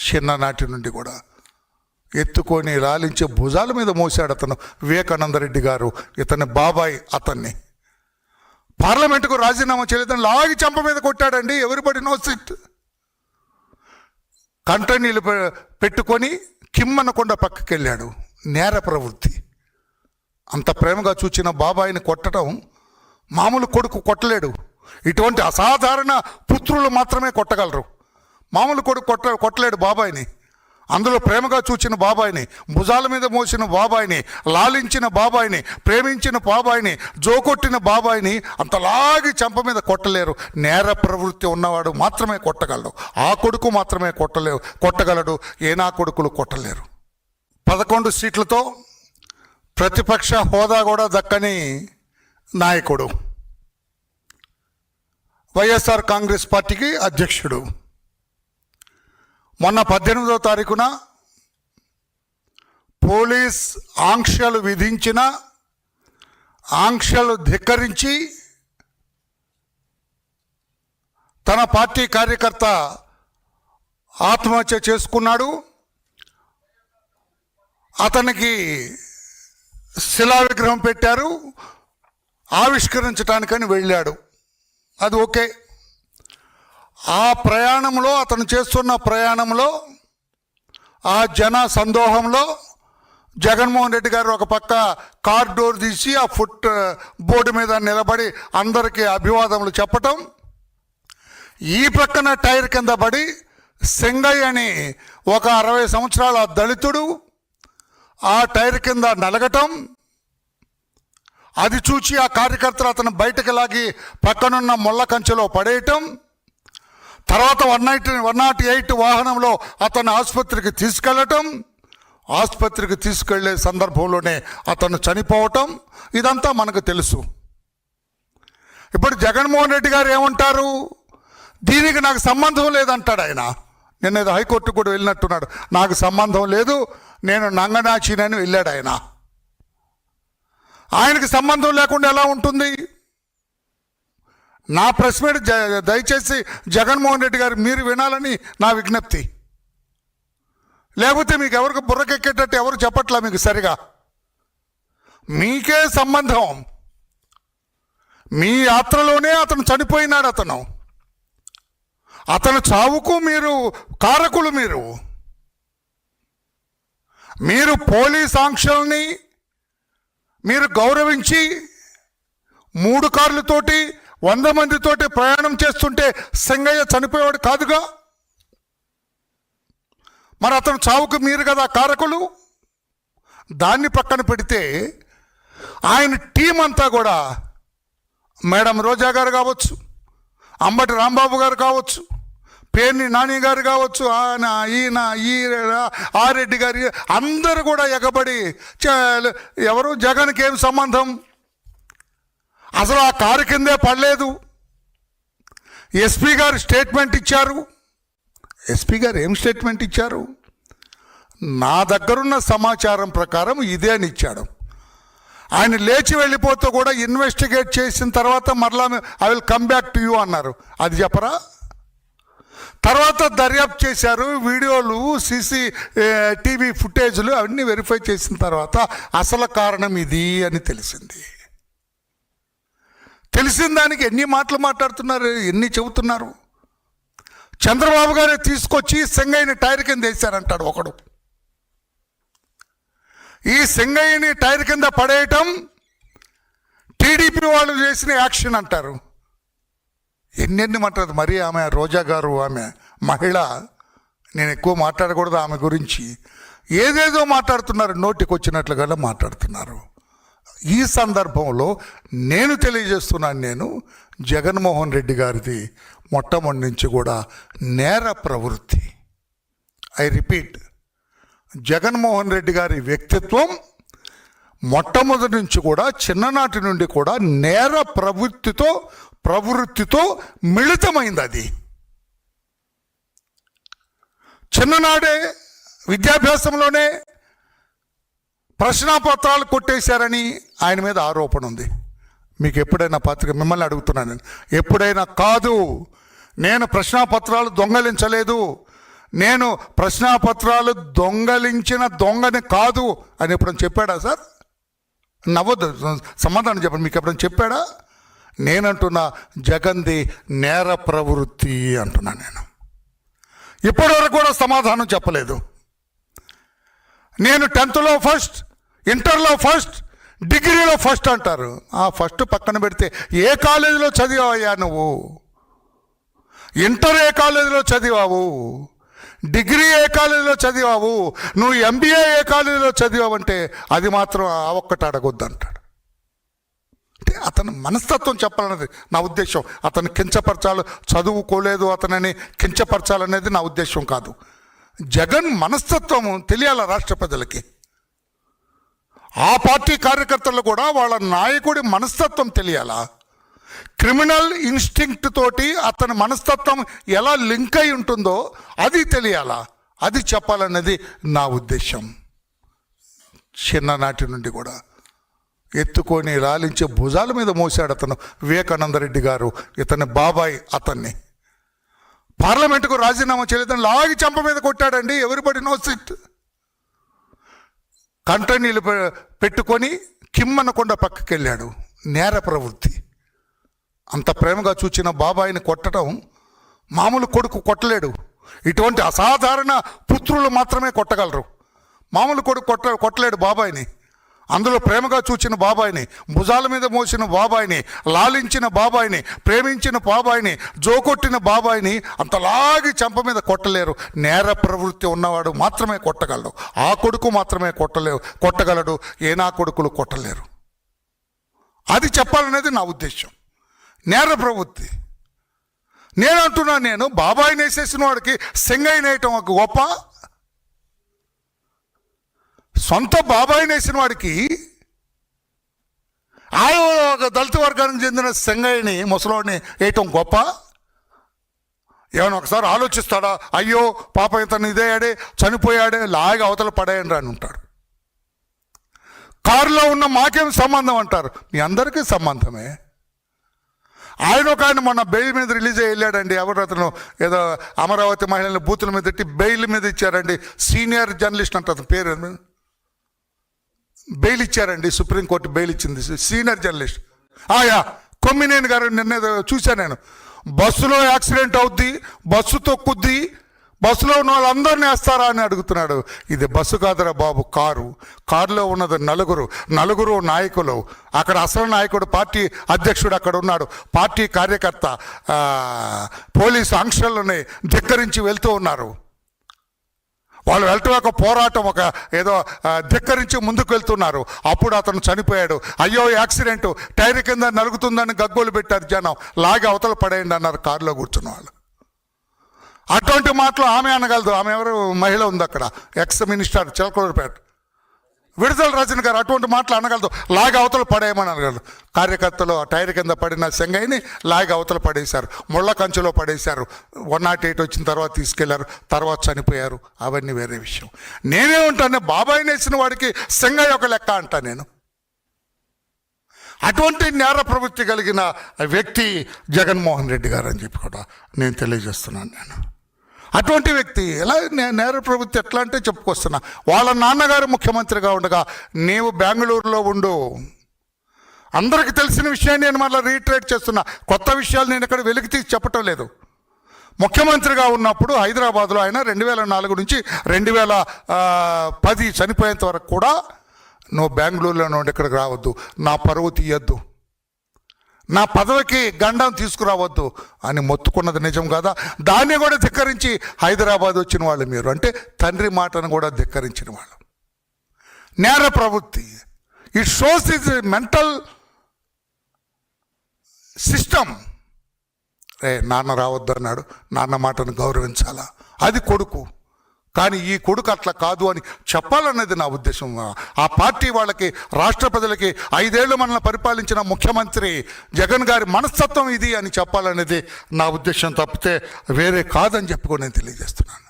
చిన్ననాటి నుండి కూడా ఎత్తుకొని రాలించే భుజాల మీద మోసాడు అతను వివేకానంద రెడ్డి గారు ఇతని బాబాయ్ అతన్ని. పార్లమెంటుకు రాజీనామా చేయలేదని లాగి చంప మీద కొట్టాడండి ఎవరిబడి నో సిట్. కంట నీళ్ళు పె- పెట్టుకొని కిమ్మనకొండ పక్కకి వెళ్ళాడు నేర ప్రవృత్తి. అంత ప్రేమగా చూచిన బాబాయిని కొట్టడం మామూలు కొడుకు కొట్టలేడు. ఇటువంటి అసాధారణ పుత్రులు మాత్రమే కొట్టగలరు. మామూలు కొడుకు కొట్ట కొట్టలేడు బాబాయిని. అందులో ప్రేమగా చూచిన బాబాయిని భుజాల మీద మోసిన బాబాయిని లాలించిన బాబాయిని ప్రేమించిన బాబాయిని జోకొట్టిన బాబాయిని అంతలాగి చెంప మీద కొట్టలేరు. నేర ప్రవృత్తి ఉన్నవాడు మాత్రమే కొట్టగలడు. ఆ కొడుకు మాత్రమే కొట్టలేవు కొట్టగలడు. ఏనా కొడుకులు కొట్టలేరు. పదకొండు సీట్లతో ప్రతిపక్ష హోదా కూడా దక్కని నాయకుడు. వైఎస్ఆర్ కాంగ్రెస్ పార్టీకి అధ్యక్షుడు. మొన్న పద్దెనిమిదో తారీఖున పోలీస్ ఆంక్షలు విధించిన ఆంక్షలు ధిక్కరించి తన పార్టీ కార్యకర్త ఆత్మహత్య చేసుకున్నాడు. అతనికి శిలా విగ్రహం పెట్టారు ఆవిష్కరించడానికని వెళ్ళాడు. అది ఓకే. ఆ ప్రయాణంలో అతను చేస్తున్న ప్రయాణంలో ఆ జన సందోహంలో జగన్మోహన్ రెడ్డి గారు ఒక పక్క కార్ డోర్ తీసి ఆ ఫుట్ బోర్డు మీద నిలబడి అందరికీ అభివాదములు చెప్పటం ఈ పక్కన టైర్ కింద పడి సింగయ్య అని ఒక అరవై సంవత్సరాల దళితుడు ఆ టైర్ కింద నలగటం అది చూచి ఆ కార్యకర్తలు అతను బయటకు లాగి పక్కనున్న ముళ్ళ కంచెలో పడేయటం తర్వాత one night one nought eight వాహనంలో అతను ఆసుపత్రికి తీసుకెళ్ళటం ఆసుపత్రికి తీసుకెళ్ళే సందర్భంలోనే అతను చనిపోవటం ఇదంతా మనకు తెలుసు. ఇప్పుడు జగన్మోహన్ రెడ్డి గారు ఏమంటారు? దీనికి నాకు సంబంధం లేదంటాడు ఆయన. నిన్న ఏదో హైకోర్టు కూడా వెళ్ళినట్టున్నాడు. నాకు సంబంధం లేదు నేను నంగనాచినని వెళ్ళాడు ఆయన. ఆయనకి సంబంధం లేకుండా ఎలా ఉంటుంది? నా ప్రెస్ మీట్ దయచేసి జగన్మోహన్ రెడ్డి గారు మీరు వినాలని నా విజ్ఞప్తి. లేకపోతే మీకు ఎవరికి బుర్రకెక్కేటట్టు ఎవరు చెప్పట్లా మీకు సరిగా? మీకే సంబంధం. మీ యాత్రలోనే అతను చనిపోయినాడు అతను. అతను చావుకు మీరు కారకులు మీరు. మీరు పోలీస్ ఆంక్షల్ని మీరు గౌరవించి మూడు కార్లతోటి వంద మందితోటి ప్రయాణం చేస్తుంటే సింగయ్య చనిపోయేవాడు కాదుగా? మరి అతను చావుకు మీరు కదా కారకులు? దాన్ని పక్కన పెడితే ఆయన టీం అంతా కూడా మేడం రోజా గారు కావచ్చు అంబటి రాంబాబు గారు కావచ్చు పేర్ని నాని గారు కావచ్చు ఆయన ఈయన ఈ ఆరెడ్డి గారి అందరూ కూడా ఎగబడి ఎవరు జగన్కి ఏం సంబంధం? అసలు ఆ కారు కిందే పడలేదు. ఎస్పీ గారు స్టేట్మెంట్ ఇచ్చారు. ఎస్పీ గారు ఏం స్టేట్మెంట్ ఇచ్చారు? నా దగ్గరున్న సమాచారం ప్రకారం ఇదే అని ఇచ్చాడు. ఆయన లేచి వెళ్ళిపోతూ కూడా ఇన్వెస్టిగేట్ చేసిన తర్వాత మరలా I will come back to you అన్నారు. అది చెప్పరా? తర్వాత దర్యాప్తు చేశారు. వీడియోలు సీసీ టీవీ ఫుటేజ్లు అవన్నీ వెరిఫై చేసిన తర్వాత అసలు కారణం ఇది అని తెలిసింది. తెలిసిన దానికి ఎన్ని మాటలు మాట్లాడుతున్నారు ఎన్ని చెబుతున్నారు? చంద్రబాబు గారే తీసుకొచ్చి సింగయ్యని టైర్ కింద వేశారంటాడు ఒకడు. ఈ సింగయ్యని టైర్ కింద పడేయటం టీడీపీ వాళ్ళు చేసిన యాక్షన్ అంటారు. ఎన్నెన్ని మాట్లాడదు మరి ఆమె రోజా గారు ఆమె మహిళ నేను ఎక్కువ మాట్లాడకూడదు ఆమె గురించి. ఏదేదో మాట్లాడుతున్నారు నోటికి వచ్చినట్లుగా మాట్లాడుతున్నారు. ఈ సందర్భంలో నేను తెలియజేస్తున్నాను నేను జగన్మోహన్ రెడ్డి గారిది మొట్టమొదటి నుంచి కూడా నేర ప్రవృత్తి. ఐ రిపీట్ జగన్మోహన్ రెడ్డి గారి వ్యక్తిత్వం మొట్టమొదటి నుంచి కూడా చిన్ననాటి నుండి కూడా నేర ప్రవృత్తితో ప్రవృత్తితో మిళితమైంది అది. చిన్ననాడే విద్యాభ్యాసంలోనే ప్రశ్నాపత్రాలు కొట్టేశారని ఆయన మీద ఆరోపణ ఉంది. మీకు ఎప్పుడైనా పత్రిక మిమ్మల్ని అడుగుతున్నాను నేను. ఎప్పుడైనా కాదు. నేను ప్రశ్నాపత్రాలు దొంగలించలేదు. నేను ప్రశ్నాపత్రాలు దొంగలించిన దొంగని కాదు అని ఎప్పుడైనా చెప్పాడా సార్? నవ్వద్దు. సమాధానం చెప్పండి. మీకు ఎప్పుడైనా చెప్పాడా? నేనంటున్నా జగన్ది నేర ప్రవృత్తి అంటున్నా నేను. ఇప్పటివరకు కూడా సమాధానం చెప్పలేదు. నేను టెన్త్లో ఫస్ట్ ఇంటర్లో ఫస్ట్ డిగ్రీలో ఫస్ట్ అంటారు. ఆ ఫస్ట్ పక్కన పెడితే ఏ కాలేజీలో చదివావయ్యా నువ్వు? ఇంటర్ ఏ కాలేజీలో చదివావు? డిగ్రీ ఏ కాలేజీలో చదివావు? నువ్వు ఎంబీఏ ఏ కాలేజీలో చదివావంటే అది మాత్రం ఆ ఒక్కటి అడగొద్దు అంటాడు. అంటే అతని మనస్తత్వం చెప్పాలన్నది నా ఉద్దేశం. అతను కించపరచాలి చదువుకోలేదు అతనని కించపరచాలనేది నా ఉద్దేశం కాదు. జగన్ మనస్తత్వం తెలియాల రాష్ట్ర ప్రజలకి? ఆ పార్టీ కార్యకర్తలు కూడా వాళ్ళ నాయకుడి మనస్తత్వం తెలియాలా? క్రిమినల్ ఇన్స్టింక్ట్ తోటి అతని మనస్తత్వం ఎలా లింక్ అయి ఉంటుందో అది తెలియాలా? అది చెప్పాలన్నది నా ఉద్దేశం. చిన్ననాటి నుండి కూడా ఎత్తుకొని రాలించే భుజాల మీద మోసాడు అతను వివేకానందరెడ్డి గారు ఇతని బాబాయ్ అతన్ని. పార్లమెంటుకు రాజీనామా చేయలేదని లాగి చంప మీద కొట్టాడండి ఎవరిబడి నో సిట్. కంటనీళ్ళు పె- పెట్టుకొని కిమ్మనకొండ పక్కకి వెళ్ళాడు నేర ప్రవృత్తి. అంత ప్రేమగా చూచిన బాబాయిని కొట్టడం మామూలు కొడుకు కొట్టలేడు. ఇటువంటి అసాధారణ పుత్రులు మాత్రమే కొట్టగలరు. మామూలు కొడుకు కొట్ట కొట్టలేడు బాబాయిని. అందులో ప్రేమగా చూచిన బాబాయిని భుజాల మీద మోసిన బాబాయిని లాలించిన బాబాయిని ప్రేమించిన బాబాయిని జోకొట్టిన బాబాయిని అంతలాగి చెంప మీద కొట్టలేరు. నేర ప్రవృత్తి ఉన్నవాడు మాత్రమే కొట్టగలడు. ఆ కొడుకు మాత్రమే కొట్టలేవు కొట్టగలడు. ఏ నా కొడుకులు కొట్టలేరు. అది చెప్పాలనేది నా ఉద్దేశం నేర ప్రవృత్తి. నేను అంటున్నా నేను బాబాయిని వేసేసిన వాడికి సింగైన వేయటం ఒక గొప్ప సొంత బాబాయిని వేసిన వాడికి ఆయన ఒక దళిత వర్గానికి చెందిన సెంగయ్యని ముసలోడిని వేయటం గొప్ప? ఏమైనా ఒకసారి ఆలోచిస్తాడా? అయ్యో పాప ఇతను ఇదేయాడే చనిపోయాడే లాగా అవతల పడేయండి అని ఉంటాడు కారులో ఉన్న మాకేం సంబంధం అంటారు? మీ అందరికీ సంబంధమే. ఆయన ఒక ఆయన మొన్న బెయిల్ మీద రిలీజ్ అయ్యి వెళ్ళాడండి. ఎవరు అతను? ఏదో అమరావతి మహిళల బూతుల మీద తిట్టి బెయిల్ మీద ఇచ్చారండి. సీనియర్ జర్నలిస్ట్ అంట అతని పేరు. ఏంది? బెయిల్ ఇచ్చారండి సుప్రీంకోర్టు బెయిల్ ఇచ్చింది సీనియర్ జర్నలిస్ట్. ఆయా కొమ్మినేని గారు నిన్న చూశాను నేను. బస్సులో యాక్సిడెంట్ అవుద్ది బస్సు తొక్కుద్ది బస్సులో ఉన్న వాళ్ళందరినీ వేస్తారా అని అడుగుతున్నాడు. ఇది బస్సు కాదురా బాబు కారు. కారులో ఉన్నది నలుగురు నలుగురు నాయకులు. అక్కడ అసలు నాయకుడు పార్టీ అధ్యక్షుడు అక్కడ ఉన్నాడు. పార్టీ కార్యకర్త పోలీసు ఆంక్షలని ధిక్కరించి వెళ్తూ ఉన్నారు. వాళ్ళు వెళ్ళటం ఒక పోరాటం ఒక ఏదో ధిక్కరించి ముందుకు వెళ్తున్నారు. అప్పుడు అతను చనిపోయాడు. అయ్యో యాక్సిడెంట్. టైర్ కింద నలుగుతుందని గగ్గోలు పెట్టారు జనం. లాగి అవతల పడేయండి అన్నారు కారులో కూర్చున్న వాళ్ళు. అటువంటి మాటలు ఆమె అనగలదు. ఆమె ఎవరు? మహిళ ఉంది అక్కడ. ఎక్స్ మినిస్టర్ చిలకూరుపేట విడుదల రాజన్ గారు అటువంటి మాటలు అనగలదు. లాగి అవతల పడేయమని అనగలదు. కార్యకర్తలు ఆ టైర్ కింద పడిన సెంగైని లాగి అవతల పడేశారు. ముళ్ళ కంచులో పడేశారు. వన్ నాట్ ఎయిట్ వచ్చిన తర్వాత తీసుకెళ్ళారు. తర్వాత చనిపోయారు. అవన్నీ వేరే విషయం. నేనే ఉంటాను బాబాయ్ నేసిన వాడికి సెంగయ్య ఒక లెక్క అంటా నేను. అటువంటి నేర ప్రవృత్తి కలిగిన వ్యక్తి జగన్మోహన్ రెడ్డి గారు అని చెప్పి కూడా నేను తెలియజేస్తున్నాను నేను. అటువంటి వ్యక్తి ఎలా నేర ప్రవృత్తి ఎట్లా అంటే చెప్పుకొస్తున్నా. వాళ్ళ నాన్నగారు ముఖ్యమంత్రిగా ఉండగా నీవు బెంగళూరులో ఉండు. అందరికీ తెలిసిన విషయాన్ని నేను మళ్ళీ రీట్రేట్ చేస్తున్నా. కొత్త విషయాలు నేను ఇక్కడ వెలికి తీసి చెప్పటం లేదు. ముఖ్యమంత్రిగా ఉన్నప్పుడు హైదరాబాద్లో ఆయన రెండు వేల నాలుగు నుంచి రెండు వేల పది చనిపోయేంత వరకు కూడా నువ్వు బెంగళూరులో నుండి ఇక్కడికి రావద్దు. నా పరువు తీయద్దు. నా పదవికి గండం తీసుకురావద్దు అని మొత్తుకున్నది నిజం కదా? దాన్ని కూడా ధిక్కరించి హైదరాబాద్ వచ్చిన వాళ్ళు మీరు. అంటే తండ్రి మాటను కూడా ధిక్కరించిన వాళ్ళు. నేర ప్రవృత్తి. It shows is mental system రే నాన్న రావద్దు అన్నాడు నాన్న మాటను గౌరవించాలా? అది కొడుకు. కానీ ఈ కొడుకు అట్లా కాదు అని చెప్పాలన్నది నా ఉద్దేశం. ఆ పార్టీ వాళ్ళకి రాష్ట్ర ప్రజలకి ఐదేళ్ళు మనల్ని పరిపాలించిన ముఖ్యమంత్రి జగన్ గారి మనస్తత్వం ఇది అని చెప్పాలనేది నా ఉద్దేశం తప్పితే వేరే కాదని చెప్పుకొని నేను తెలియజేస్తున్నాను.